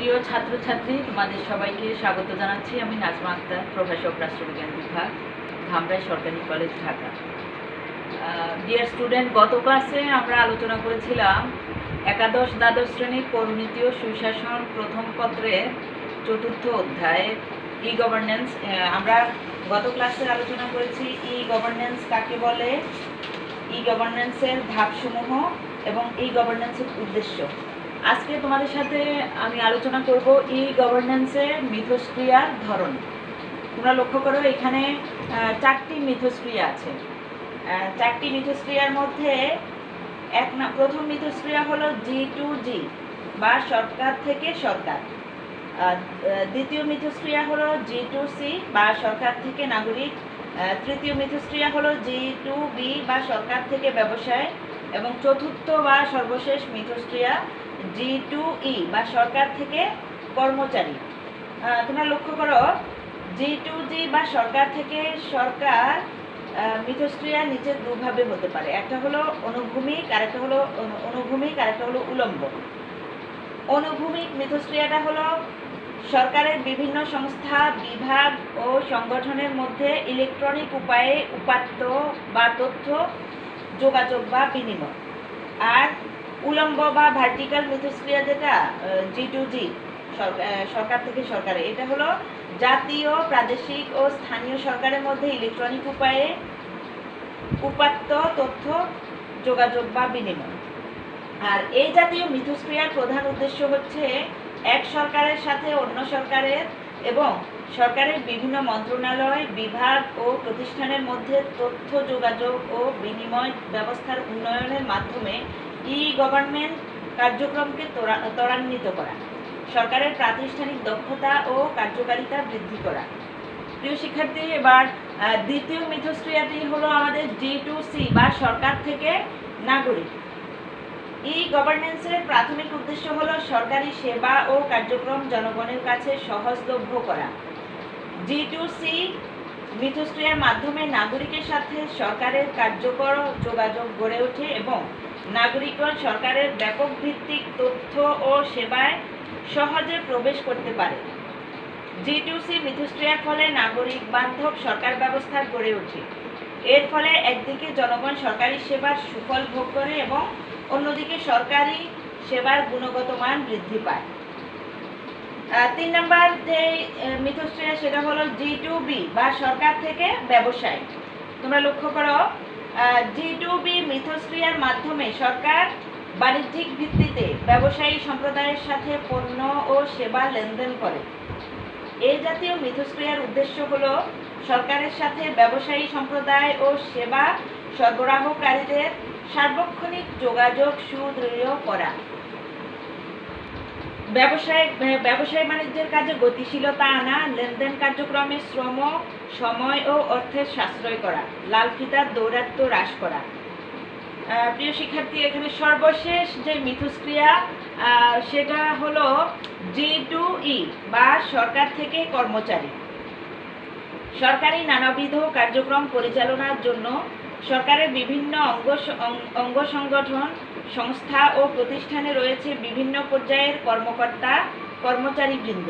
প্রিয় ছাত্রছাত্রী, তোমাদের সবাইকে স্বাগত জানাচ্ছি আমি নাজমা আক্তার, প্রভাষক রাষ্ট্রবিজ্ঞান বিভাগ, ধামরাই সরকারি কলেজ, ঢাকা। ডিয়ার স্টুডেন্ট গত ক্লাসে আমরা আলোচনা করেছিলাম একাদশ দ্বাদশ শ্রেণির ও সুশাসন প্রথম পত্রে চতুর্থ অধ্যায় ই গভর্নেন্স আমরা গত ক্লাসে আলোচনা করেছি ই গভর্নেন্স কাকে বলে? ই গভর্নেন্সের ধাপসমূহ এবং ই গভর্নেন্সের উদ্দেশ্য। আজকে তোমাদের সাথে আমি আলোচনা করব ই গভর্নেন্সের মিথস্ক্রিয়ার ধরন। তোমরা লক্ষ্য করো, এখানে চারটি মিথস্ক্রিয়া আছে। চারটি মিথস্ক্রিয়ার মধ্যে এক না, প্রথম মিথস্ক্রিয়া হলো জি টু জি বা সরকার থেকে সরকার দ্বিতীয় মিথস্ক্রিয়া হলো জি টু সি বা সরকার থেকে নাগরিক। তৃতীয় মিথস্ক্রিয়া হলো জি টু বি বা সরকার থেকে ব্যবসায়। এবং চতুর্থ বা সর্বশেষ মিথস্ক্রিয়া জি টু ই বা সরকার থেকে কর্মচারী। তোমরা লক্ষ্য করো জি টু জি বা সরকার থেকে সরকার মিথস্ক্রিয়া নিচে দুভাবে হতে পারে। একটা হলো অনুভূমিক আর একটা হলো অনু- অনুভূমিক আর একটা হলো উলম্ব। অনুভূমিক মিথস্ক্রিয়াটা হলো সরকারের বিভিন্ন সংস্থা, বিভাগ ও সংগঠনের মধ্যে ইলেকট্রনিক উপায়ে উপাত্ত বা তথ্য যোগাযোগ বা বিনিময়। আর উলম্ব বা ভার্টিক্যাল মিথস্ক্রিয়া যেটা জি টু জি সরকার থেকে সরকারে এটা হলো জাতীয়, প্রাদেশিক ও স্থানীয় সরকারের মধ্যে ইলেকট্রনিক উপায়ে উপাত্ত তথ্য যোগাযোগ বা বিনিময়। আর এই জাতীয় মিথস্ক্রিয়ার প্রধান উদ্দেশ্য হচ্ছে এক সরকারের সাথে অন্য সরকারের এবং সরকারের বিভিন্ন মন্ত্রণালয়, বিভাগ ও প্রতিষ্ঠানের মধ্যে তথ্য যোগাযোগ ও বিনিময় ব্যবস্থার উন্নয়নের মাধ্যমে ই গভর্নমেন্ট কার্যক্রমকে ত্বরান্বিত করা, সরকারের প্রাতিষ্ঠানিক দক্ষতা ও কার্যকারিতা বৃদ্ধি করা। প্রিয় শিক্ষার্থী, এবার দ্বিতীয় মিথস্ক্রিয়াটি হলো আমাদের জি টু সি বা সরকার থেকে নাগরিক। ই গভর্নেন্সের প্রাথমিক উদ্দেশ্য হলো সরকারি সেবা ও কার্যক্রম জনগণের কাছে সহজলভ্য করা। জি টু সি মিথস্ক্রিয়ার মাধ্যমে নাগরিকের সাথে সরকারের কার্যকর যোগাযোগ গড়ে ওঠে এবং নাগরিকগণ সরকারের ব্যাপক ভিত্তিক তথ্য ও সেবায় সহজে প্রবেশ করতে পারে। জি টু সি মিথস্ক্রিয়ার ফলে নাগরিক বান্ধব সরকার ব্যবস্থা গড়ে ওঠে। এর ফলে একদিকে জনগণ সরকারি সেবার সুফল ভোগ করে এবং অন্যদিকে সরকারি সেবার গুণগত মান বৃদ্ধি পায়। তিন নম্বর যে মিথস্ক্রিয়া সেটা হলো জি টু বি বা সরকার থেকে ব্যবসায়। তোমরা লক্ষ্য করো জি টু বি মিথস্ক্রিয়ার মাধ্যমে সরকার বাণিজ্যিক ভিত্তিতে ব্যবসায়ী সম্প্রদায়ের সাথে পণ্য ও সেবা লেনদেন করে। এই জাতীয় মিথস্ক্রিয়ার উদ্দেশ্য হলো সরকারের সাথে ব্যবসায়ী সম্প্রদায় ও সেবা সরবরাহকারীদের সার্বক্ষণিক যোগাযোগ সুদৃঢ় করা। ব্যবসায় ব্যবসায় বাণিজ্যের কাজে গতিশীলতা আনা, লেনদেন কার্যক্রমে শ্রম, সময় ও অর্থের সাশ্রয় করা, লাল ফিতার দৌরাত্ম্য হ্রাস করা। প্রিয় শিক্ষার্থী, এখানে সর্বশেষ যে মিথস্ক্রিয়া সেটা হলো জি টু ই বা সরকার থেকে কর্মচারী। সরকারি নানাবিধ কার্যক্রম পরিচালনার জন্য সরকারের বিভিন্ন অঙ্গ অঙ্গ সংগঠন, সংস্থা ও প্রতিষ্ঠানে রয়েছে বিভিন্ন পর্যায়ের কর্মকর্তা, কর্মচারীবৃন্দ।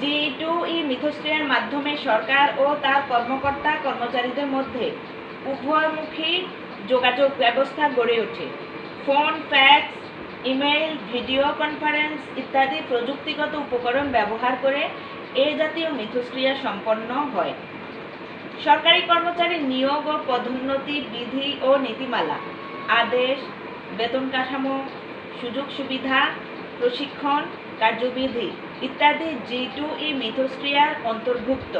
জি টু ই মিথস্ক্রিয়ার মাধ্যমে সরকার ও তার কর্মকর্তা, কর্মচারীদের মধ্যে উভয়মুখী যোগাযোগ ব্যবস্থা গড়ে ওঠে। Phone, fax, email, video conference ইত্যাদি প্রযুক্তিগত উপকরণ ব্যবহার করে এ জাতীয় মিথস্ক্রিয়া সম্পন্ন হয়। সরকারি কর্মচারী নিয়োগ ও পদোন্নতি বিধি ও নীতিমালা, আদেশ, বেতন কাঠামো, সুযোগ সুবিধা, প্রশিক্ষণ, কার্যবিধি ইত্যাদি জি টু ই মিথস্ক্রিয়ার অন্তর্ভুক্ত।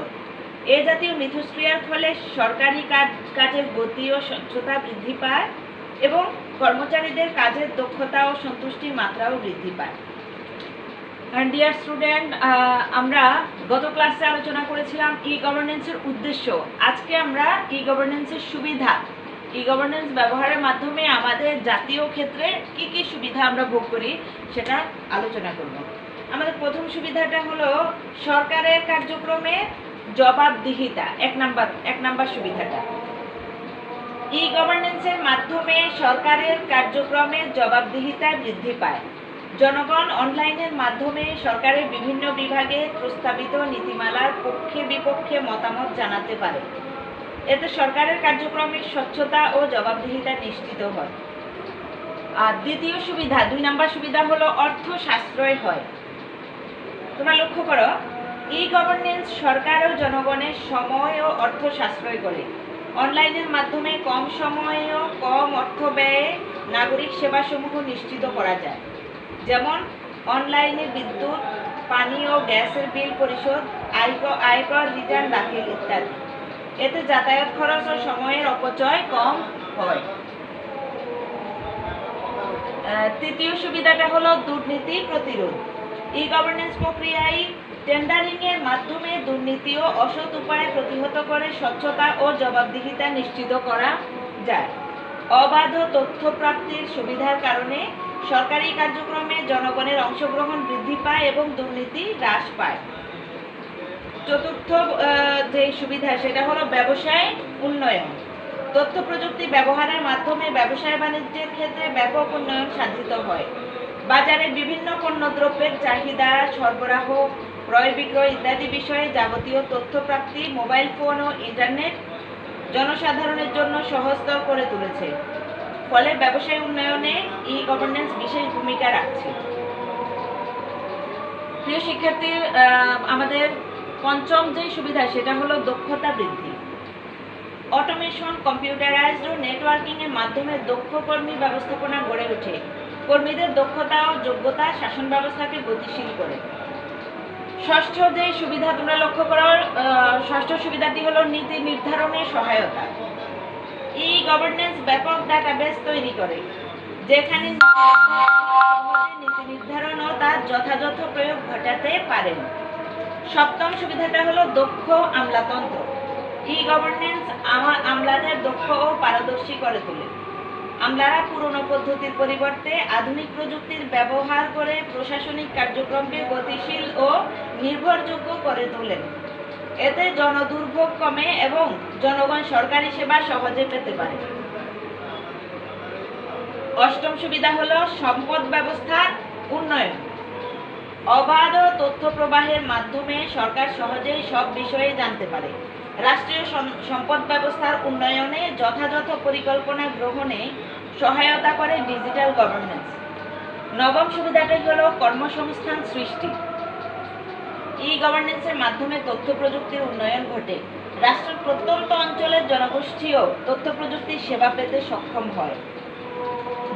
এ জাতীয় মিথস্ক্রিয়ার ফলে সরকারি কাজ কাজের গতি ও স্বচ্ছতা বৃদ্ধি পায় এবং কর্মচারীদের কাজের দক্ষতা ও সন্তুষ্টির মাত্রাও বৃদ্ধি পায়। ডিয়ার স্টুডেন্ট আমরা গত ক্লাসে আলোচনা করেছিলাম ই গভর্নেন্সের উদ্দেশ্য। আজকে আমরা ই গভর্নেন্সের সুবিধা ই গভর্নেন্স ব্যবহারের মাধ্যমে আমাদের জাতীয় ক্ষেত্রে কি কি সুবিধা আমরা ভোগ করি সেটা আলোচনা করব। আমাদের প্রথম সুবিধাটা হলো সরকারের কার্যক্রমে জবাবদিহিতা, এক নাম্বার এক নাম্বার সুবিধাটা। ই গভর্নেন্সের মাধ্যমে সরকারের কার্যক্রমে জবাবদিহিতা বৃদ্ধি পায়। জনগণ অনলাইনের মাধ্যমে সরকারের বিভিন্ন বিভাগে প্রস্তাবিত নীতিমালার পক্ষে বিপক্ষে মতামত জানাতে পারে। এতে সরকারের কার্যক্রমের স্বচ্ছতা ও জবাবদিহিতা নিশ্চিত হয়। আর দ্বিতীয় সুবিধা, দুই নম্বর সুবিধা হলো অর্থ সাশ্রয় হয়। তোমরা লক্ষ্য করো ই গভর্নেন্স সরকার ও জনগণের সময় ও অর্থ সাশ্রয় করে। অনলাইনের মাধ্যমে কম সময়ে ও কম অর্থ ব্যয়ে নাগরিক সেবাসমূহ নিশ্চিত করা যায়। যেমন অনলাইনে বিদ্যুৎ, পানি ও গ্যাসের বিল পরিশোধ, আয়কর আয়কর রিটার্ন দাখিল ইত্যাদি। এতে যাতায়াত খরচ ও সময়ের অপচয় কম হয়। তৃতীয় সুবিধাটা হলো দুর্নীতি প্রতিরোধ। ই গভর্নেন্স প্রক্রিয়ায় টেন্ডারিং এর মাধ্যমে দুর্নীতি ও অসৎ উপায়ে প্রতিহত করে স্বচ্ছতা ও জবাবদিহিতা নিশ্চিত করা যায়। অবাধ তথ্য প্রাপ্তির সুবিধার কারণে সরকারি কার্যক্রমে জনগণের অংশগ্রহণ বৃদ্ধি পায় এবং দুর্নীতি হ্রাস পায়। চতুর্থ যে সুবিধা, সেটা হলো ব্যবসায় উন্নয়ন। তথ্য প্রযুক্তি ব্যবহারের মাধ্যমে ব্যবসায় বাণিজ্যের ক্ষেত্রে ব্যাপক উন্নয়ন সাধিত হয়। বাজারে বিভিন্ন পণ্যদ্রব্যের চাহিদা, সরবরাহ, ক্রয় বিক্রয় ইত্যাদি বিষয়ে যাবতীয় তথ্য প্রাপ্তি মোবাইল ফোন ও ইন্টারনেট জনসাধারণের জন্য সহজতর করে তুলেছে। ফলে ব্যবসায় উন্নয়নে ই গভর্নেন্স বিশেষ ভূমিকা রাখছে। প্রিয় শিক্ষার্থী আমাদের পঞ্চম যে সুবিধা সেটা হলো দক্ষতা বৃদ্ধি। অটোমেশন কম্পিউটারাইজড ও নেটওয়ার্কিংয়ের মাধ্যমে দক্ষ কর্মী ব্যবস্থাপনা গড়ে ওঠে। কর্মীদের দক্ষতা ও যোগ্যতা শাসন ব্যবস্থাকে গতিশীল করে। ষষ্ঠ যে সুবিধা তোমরা লক্ষ্য করো আহ, ষষ্ঠ সুবিধাটি হলো নীতি নির্ধারণের সহায়তা। ই গভর্নেন্স ব্যাপক ডাটাবেস তৈরি করে, যেখানে নীতি নির্ধারণ ও তার যথাযথ প্রয়োগ ঘটাতে পারেন। সপ্তম সুবিধাটা হলো দক্ষ আমলাতন্ত্র। ই গভর্নেন্স আমলাদের দক্ষ ও পারদর্শী করে তোলে। আমলারা পুরনো পদ্ধতির পরিবর্তে আধুনিক প্রযুক্তির ব্যবহার করে প্রশাসনিক কার্যক্রমকে গতিশীল ও নির্ভরযোগ্য করে তোলেন। এতে জনদুর্ভোগ কমে এবং জনগণ সরকারি সেবা সহজে পেতে পারে। অষ্টম সুবিধা হল সম্পদ ব্যবস্থার উন্নয়ন। অবাধ তথ্য প্রবাহের মাধ্যমে সরকার সহজেই সব বিষয়ে জানতে পারে। রাষ্ট্রীয় সম্পদ ব্যবস্থার উন্নয়নে যথাযথ পরিকল্পনা গ্রহণে সহায়তা করে ডিজিটাল গভর্নেন্স। নবম সুবিধাটাই হল কর্মসংস্থান সৃষ্টি। গভর্নেন্সের মাধ্যমে তথ্য প্রযুক্তির উন্নয়ন ঘটে। রাষ্ট্রের প্রত্যন্ত অঞ্চলের জনগোষ্ঠীও তথ্য প্রযুক্তির সেবা পেতে সক্ষম হয়।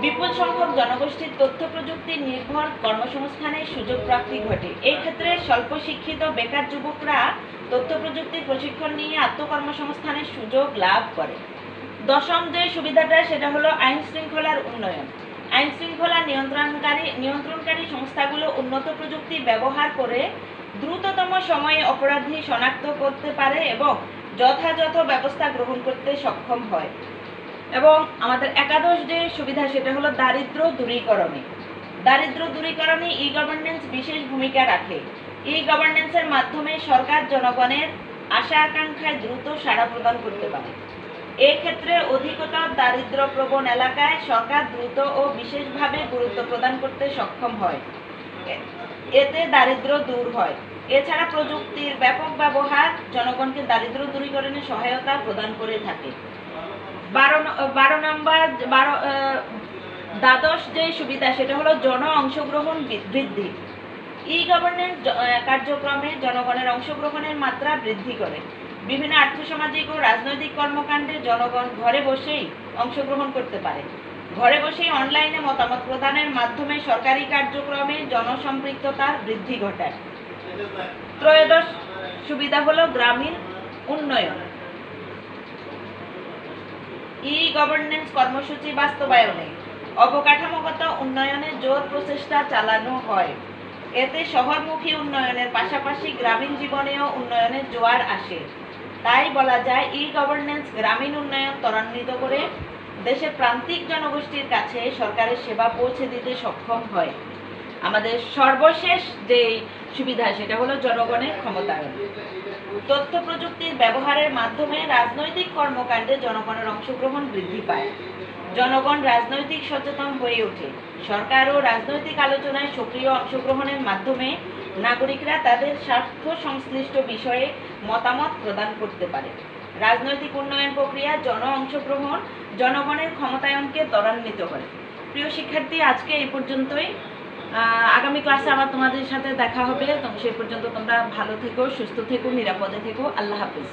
বিপুল সংখ্যক জনগোষ্ঠীর তথ্য প্রযুক্তি নির্ভর কর্মসংস্থানের সুযোগ প্রাপ্তি ঘটে। এই ক্ষেত্রে স্বল্প শিক্ষিত বেকার যুবকরা তথ্য প্রযুক্তির প্রশিক্ষণ নিয়ে আত্মকর্মসংস্থানের সুযোগ লাভ করে। দশম যে সুবিধাটা, সেটা হলো আইন শৃঙ্খলার উন্নয়ন। আইন শৃঙ্খলা নিয়ন্ত্রণকারী নিয়ন্ত্রণকারী সংস্থাগুলো উন্নত প্রযুক্তি ব্যবহার করে দ্রুততম সময়ে অপরাধী শনাক্ত করতে পারে এবং যথাযথ ব্যবস্থা গ্রহণ করতে সক্ষম হয়। এবং আমাদের একাদশ যে সুবিধা, সেটা হলো দারিদ্র দূরীকরণে। দারিদ্র দূরীকরণে ই গভর্নেন্স বিশেষ ভূমিকা রাখে। ই গভর্নেন্সের মাধ্যমে সরকার জনগণের আশা আকাঙ্ক্ষায় দ্রুত সাড়া প্রদান করতে পারে। ক্ষেত্রে অধিকতর দারিদ্র প্রবণ এলাকায় সরকার দ্রুত ও বিশেষভাবে গুরুত্ব প্রদান করতে সক্ষম হয়। এ- এতে দারিদ্র দূর হয়। এছাড়া প্রযুক্তির ব্যাপক ব্যবহার জনগণকে দারিদ্র দূরীকরণে সহায়তা প্রদান করে থাকে। বারো বারো নম্বর, বারো দ্বাদশ যে সুবিধা, সেটা হলো জন অংশগ্রহণ বৃদ্ধি। ই গভর্নেন্স কার্যক্রমে জনগণের অংশগ্রহণের মাত্রা বৃদ্ধি করে। বিভিন্ন আর্থসামাজিক ও রাজনৈতিক কর্মকাণ্ডে জনগণ ঘরে বসেই অংশগ্রহণ করতে পারে। ঘরে বসেই অনলাইনে মতামত প্রদানের মাধ্যমে সরকারি কার্যক্রমে জনসম্পৃক্ততার বৃদ্ধি ঘটায়। ত্রয়োদশ সুবিধা হলো গ্রামীণ উন্নয়ন। ই গভর্নেন্স কর্মসূচি বাস্তবায়নে অবকাঠামোগত উন্নয়নে জোর প্রচেষ্টা চালানো হয়। এতে শহরমুখী উন্নয়নের পাশাপাশি গ্রামীণ জীবনেও উন্নয়নের জোয়ার আসে। তাই বলা যায় ই গভর্নেন্স গ্রামীণ উন্নয়ন ত্বরান্বিত করে দেশের প্রান্তিক জনগোষ্ঠীর কাছে সরকারের সেবা পৌঁছে দিতে সক্ষম হয়। আমাদের সর্বশেষ যে সুবিধা সেটা হলো জনগণের ক্ষমতায়ন। তথ্য প্রযুক্তির ব্যবহারের মাধ্যমে রাজনৈতিক কর্মকাণ্ডে জনগণের অংশগ্রহণ বৃদ্ধি পায়। জনগণ রাজনৈতিক সচেতন হয়ে ওঠে। সরকার ও রাজনৈতিক আলোচনায় সক্রিয় অংশগ্রহণের মাধ্যমে নাগরিকরা তাদের স্বার্থ সংশ্লিষ্ট বিষয়ে মতামত প্রদান করতে পারে। রাজনৈতিক উন্নয়ন প্রক্রিয়া, জন অংশগ্রহণ, জনগণের ক্ষমতায়নকে ত্বরান্বিত করে। প্রিয় শিক্ষার্থী, আজকে এই পর্যন্তই। আগামী ক্লাসে আবার তোমাদের সাথে দেখা হবে। সে পর্যন্ত তোমরা ভালো থেকো, সুস্থ থেকো, নিরাপদে থেকো। আল্লাহ হাফিজ।